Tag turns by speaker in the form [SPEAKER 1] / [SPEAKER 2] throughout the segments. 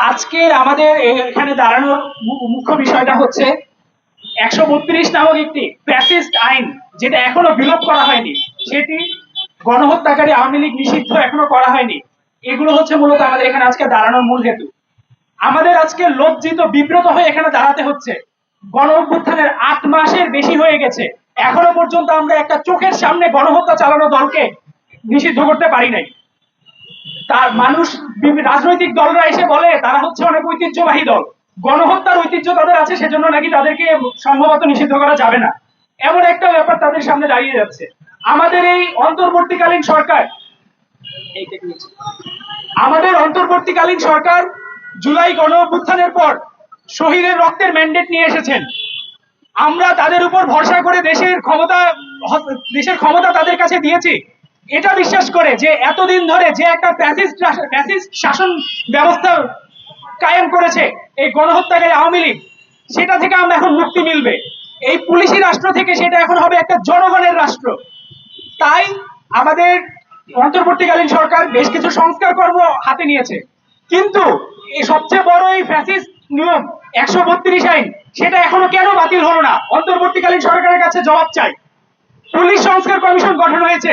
[SPEAKER 1] আজকে আমাদের এখানে দাঁড়ানোর মুখ্য বিষয়টা হচ্ছে একশো বত্রিশ নামক একটি ফ্যাসিস্ট আইন, যেটা এখনও বিলোপ করা হয়নি। সেটি গণহত্যাকারী আওয়ামী লীগ নিষিদ্ধ এখনও করা হয়নি। এগুলো হচ্ছে মূলত আমাদের এখানে আজকে দাঁড়ানোর মূল হেতু। আমাদের আজকে লজ্জিত বিব্রত হয়ে এখানে দাঁড়াতে হচ্ছে। গণ অভ্যুত্থানের আট মাসের বেশি হয়ে গেছে। এখনও পর্যন্ত আমরা একটা চোখের সামনে গণহত্যা চালানো দলকে নিষিদ্ধ করতে পারি নাই। তার মানুষ রাজনৈতিক দলরা এসে বলে, তারা হচ্ছে অনেক ঐতিহ্যবাহী দল। গণহত্যার ঐতিহ্য তাদের আছে, সেজন্য নাকি তাদেরকে সম্ভবত নিষিদ্ধ করা যাবে না। এমন একটা ব্যাপার তাদের সামনে দাঁড়িয়ে যাচ্ছে। আমাদের এই অন্তর্বর্তীকালীন সরকার আমাদের অন্তর্বর্তীকালীন সরকার জুলাই গণ অভ্যুত্থানের পর শহীদের রক্তের ম্যান্ডেট নিয়ে এসেছেন। আমরা তাদের উপর ভরসা করে দেশের ক্ষমতা দেশের ক্ষমতা তাদের কাছে দিয়েছি। এটা বিশ্বাস করে যে এতদিন ধরে যে একটা ফ্যাসিস্ট ফ্যাসিস্ট শাসন ব্যবস্থা কায়েম করেছে এই গণহত্যাকারী আওয়ামী লীগ, সেটা থেকে আমরা এখন মুক্তি মিলবে। এই পুলিশি রাষ্ট্র থেকে সেটা এখন হবে একটা জনগণের রাষ্ট্র। তাই আমাদের অন্তর্বর্তীকালীন সরকার বেশ কিছু সংস্কার কর্ম হাতে নিয়েছে। কিন্তু এই সবচেয়ে বড় এই ফ্যাসিস্ট নিয়ম, একশো বত্রিশ আইন, সেটা এখনও কেন বাতিল হলো না? অন্তর্বর্তীকালীন সরকারের কাছে জবাব চাই। পুলিশ সংস্কার কমিশন গঠন হয়েছে।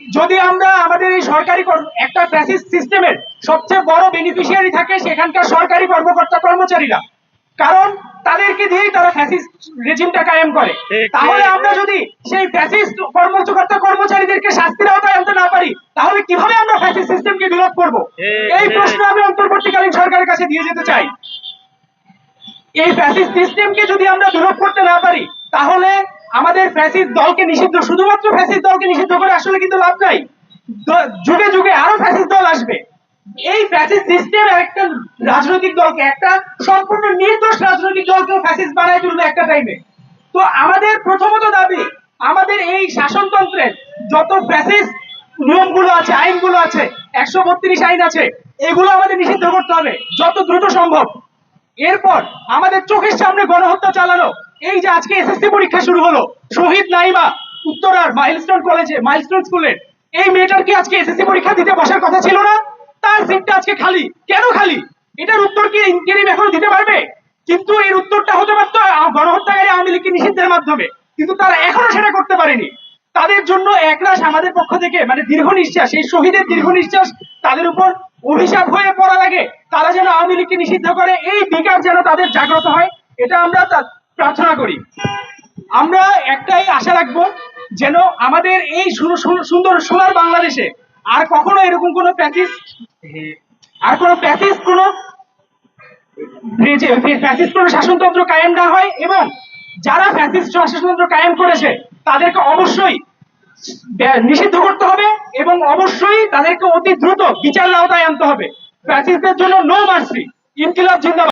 [SPEAKER 1] যদি আমরা আমাদের এই সরকারি একটা ফ্যাসিস্ট সিস্টেমের সবচেয়ে বড় বেনিফিশিয়ারি থাকে সেখানকার সরকারি কর্মকর্তা কর্মচারীরা। কারণ তাদেরকে দিয়েই তারা ফ্যাসিস্ট রেজিমটা কায়েম করে। তাহলে আমরা যদি সেই ফ্যাসিস্ট কর্মকর্তা কর্মচারীদেরকে শাস্তির আওতায় আনতে না পারি তাহলে কীভাবে আমরা ফ্যাসিস্ট সিস্টেমকে বিরোধ করব? এই প্রশ্ন আমি অন্তর্বর্তীকালীন সরকারের কাছে দিয়ে যেতে চাই। এই ফ্যাসিস্ট সিস্টেমকে যদি আমরা বিরোধ করতে না পারি তাহলে আমাদের ফ্যাসিস্ট দলকে নিষিদ্ধ, শুধুমাত্র ফ্যাসিস্ট দলকে নিষিদ্ধ করে আসলে কিন্তু লাভ নাই। যুগে যুগে আরও ফ্যাসিস্ট দল আসবে। এই ফ্যাসিস্ট সিস্টেম একটা রাজনৈতিক দলকে, একটা সম্পূর্ণ নির্দোষ রাজনৈতিক দলকে ফ্যাসিস্ট বানায় তুলবে একটা টাইমে তো আমাদের প্রথমত দাবি, আমাদের এই শাসনতন্ত্রের যত ফ্যাসিস্ট নিয়মগুলো আছে, আইনগুলো আছে, একশো বত্রিশ আইন আছে, এগুলো আমাদের নিষিদ্ধ করতে হবে, যত দ্রুত সম্ভব। এরপর আমাদের চোখের সামনে গণহত্যা চালানো এই যে আজকে এসএসসি পরীক্ষা শুরু হলো, শহীদ নাইমা, উত্তরার মাইলস্টোন কলেজে, মাইলস্টোন স্কুলে, এই মেয়েটার কি আজকে এসএসসি পরীক্ষা দিতে বসার কথা ছিল না? তার সিটটা আজকে খালি। কেন খালি? এটার উত্তর কি ইন্টারিম এখন দিতে পারবে? কিন্তু এর উত্তরটা হতে পারতো গণহত্যাকারী আওয়ামী লীগকে নিষিদ্ধের মাধ্যমে। কিন্তু তারা এখনও সেটা করতে পারেনি। তাদের জন্য একরাশ আমাদের পক্ষ থেকে মানে দীর্ঘ নিঃশ্বাস, এই শহীদের দীর্ঘ নিঃশ্বাস তাদের উপর অভিশাপ হয়ে পড়া লাগে। তারা যেন আওয়ামী লীগকে নিষিদ্ধ করে, এই বিকার যেন তাদের জাগ্রত হয়, এটা আমরা প্রার্থনা করি। আমরা একটাই আশা রাখব যেন আমাদের এই সুন্দর সোনার বাংলাদেশে আর কখনো এরকম কোনো প্যাচিস আর কোনো প্যাচিস কোনো ফ্যাসিস্ট কোনো শাসনতন্ত্র কায়েম না হয় এবং যারা ফ্যাসিস্ট শাসনতন্ত্র কায়েম করেছে, তাদেরকে অবশ্যই নিষিদ্ধ করতে হবে এবং অবশ্যই তাদেরকে অতি দ্রুত বিচার আওতায় আনতে হবে। ফ্যাসিস্টদের জন্য নো মার্সি, ইনকিলাব জিন্দাবাদ।